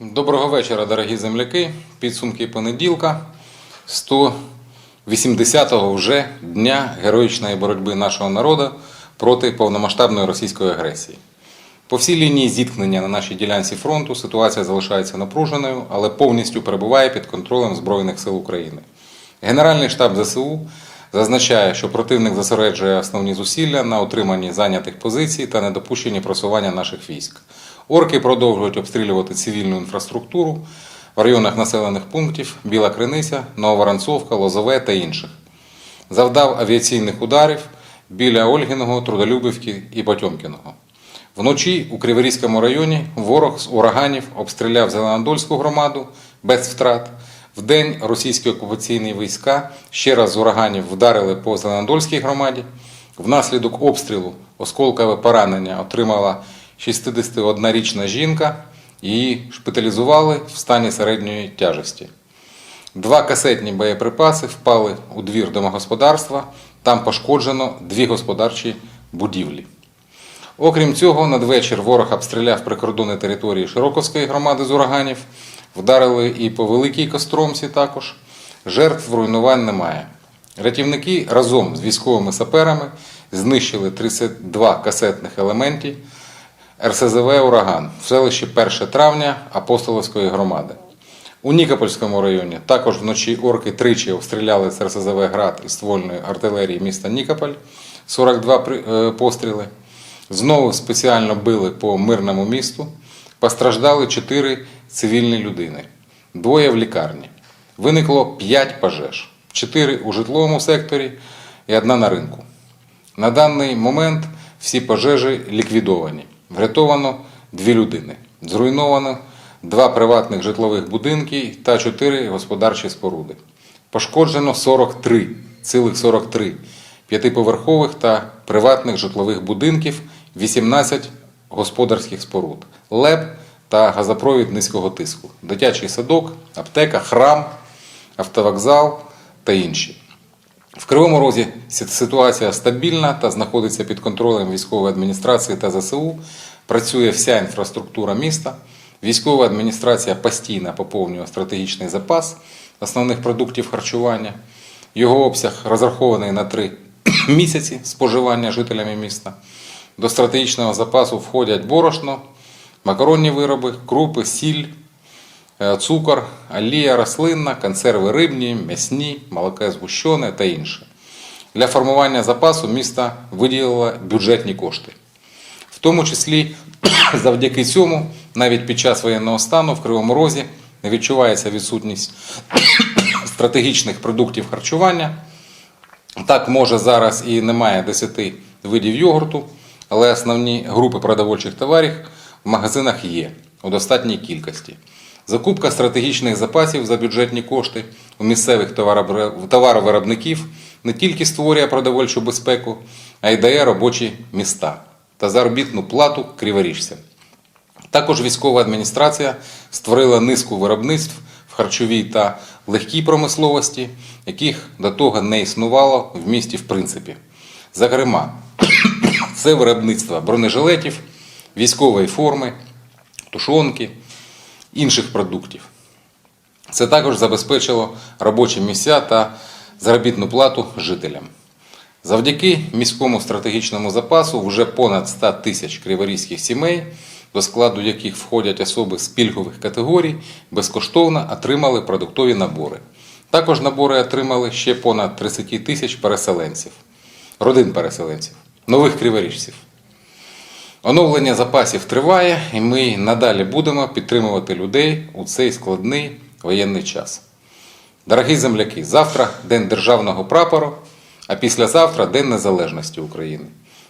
Доброго вечора, дорогі земляки. Підсумки понеділка 180-го вже дня героїчної боротьби нашого народу проти повномасштабної російської агресії. По всій лінії зіткнення на нашій ділянці фронту ситуація залишається напруженою, але повністю перебуває під контролем Збройних сил України. Генеральний штаб ЗСУ зазначає, що противник зосереджує основні зусилля на утриманні зайнятих позицій та недопущенні просування наших військ. Орки продовжують обстрілювати цивільну інфраструктуру в районах населених пунктів Біла Криниця, Нововоронцовка, Лозове та інших. Завдав авіаційних ударів біля Ольгіного, Трудолюбівки і Потьомкіного. Вночі у Криворізькому районі ворог з ураганів обстріляв Зеленодольську громаду без втрат. Вдень російські окупаційні війська ще раз з ураганів вдарили по Зеленодольській громаді. Внаслідок обстрілу осколкове поранення отримала 61-річна жінка. Її шпиталізували в стані середньої тяжесті. Два касетні боєприпаси впали у двір домогосподарства. Там пошкоджено дві господарчі будівлі. Окрім цього, надвечір ворог обстріляв прикордонні території Широковської громади з ураганів, вдарили і по Великій Костромці також. Жертв руйнувань немає. Рятівники разом з військовими саперами знищили 32 касетних елементів РСЗВ Ураган в селищі 1 травня Апостолівської громади. У Нікопольському районі також вночі орки тричі обстріляли з РСЗВ град із ствольної артилерії міста Нікополь 42 е, постріли. Знову спеціально били по мирному місту. Постраждали 4 цивільні людини, двоє в лікарні. Виникло 5 пожеж, 4 у житловому секторі і одна на ринку. На даний момент всі пожежі ліквідовані. Врятовано дві людини. Зруйновано два приватних житлових будинки та чотири господарчі споруди. Пошкоджено 43, цілих 43 п'ятиповерхових та приватних житлових будинків, 18 господарських споруд, ЛЕП та газопровід низького тиску, дитячий садок, аптека, храм, автовокзал та інші. В Кривому Розі ситуація стабільна та знаходиться під контролем військової адміністрації та ЗСУ. Працює вся інфраструктура міста. Військова адміністрація постійно поповнює стратегічний запас основних продуктів харчування. Його обсяг розрахований на три місяці споживання жителями міста. До стратегічного запасу входять борошно, макаронні вироби, крупи, сіль, цукор, олія рослинна, консерви рибні, м'ясні, молоке згущене та інше. Для формування запасу місто виділило бюджетні кошти. В тому числі завдяки цьому, навіть під час воєнного стану в Кривому Розі не відчувається відсутність стратегічних продуктів харчування. Так, може, зараз і немає 10 видів йогурту, але основні групи продовольчих товарів в магазинах є у достатній кількості. Закупка стратегічних запасів за бюджетні кошти у місцевих товаровиробників не тільки створює продовольчу безпеку, а й дає робочі міста та заробітну плату криворіжцям. Також військова адміністрація створила низку виробництв в харчовій та легкій промисловості, яких до того не існувало в місті в принципі. Зокрема, це виробництво бронежилетів, військової форми, тушонки, інших продуктів. Це також забезпечило робочі місця та заробітну плату жителям. Завдяки міському стратегічному запасу вже понад 100 тисяч криворізьких сімей, до складу яких входять особи з пільгових категорій, безкоштовно отримали продуктові набори. Також набори отримали ще понад 30 тисяч переселенців, родин переселенців, нових криворіжців. Оновлення запасів триває, і ми надалі будемо підтримувати людей у цей складний воєнний час. Дорогі земляки, завтра День державного прапору, а післязавтра День Незалежності України.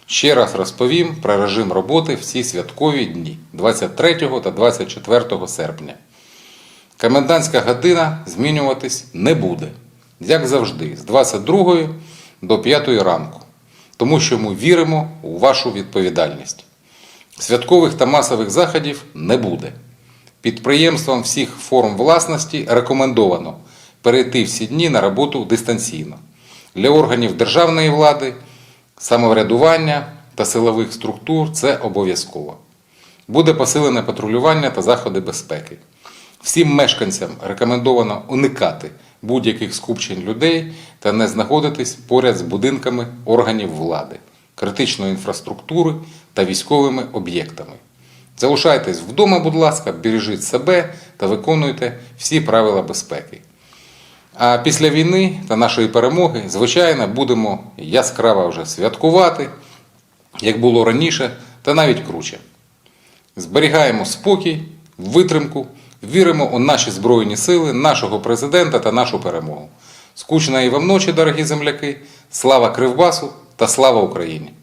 Ще раз розповім про режим роботи в ці святкові дні 23 та 24 серпня. Комендантська година змінюватись не буде, як завжди, з 22 до 5 ранку, тому що ми віримо у вашу відповідальність. Святкових та масових заходів не буде. Підприємствам всіх форм власності рекомендовано перейти всі дні на роботу дистанційно. Для органів державної влади, самоврядування та силових структур це обов'язково. Буде посилене патрулювання та заходи безпеки. Всім мешканцям рекомендовано уникати будь-яких скупчень людей та не знаходитись поряд з будинками органів влади, критичної інфраструктури та військовими об'єктами. Залишайтесь вдома, будь ласка, бережіть себе та виконуйте всі правила безпеки. А після війни та нашої перемоги, звичайно, будемо яскраво вже святкувати, як було раніше, та навіть круче. Зберігаємо спокій, витримку, віримо у наші Збройні сили, нашого президента та нашу перемогу. Скучної вам ночі, дорогі земляки! Слава Кривбасу та слава Україні!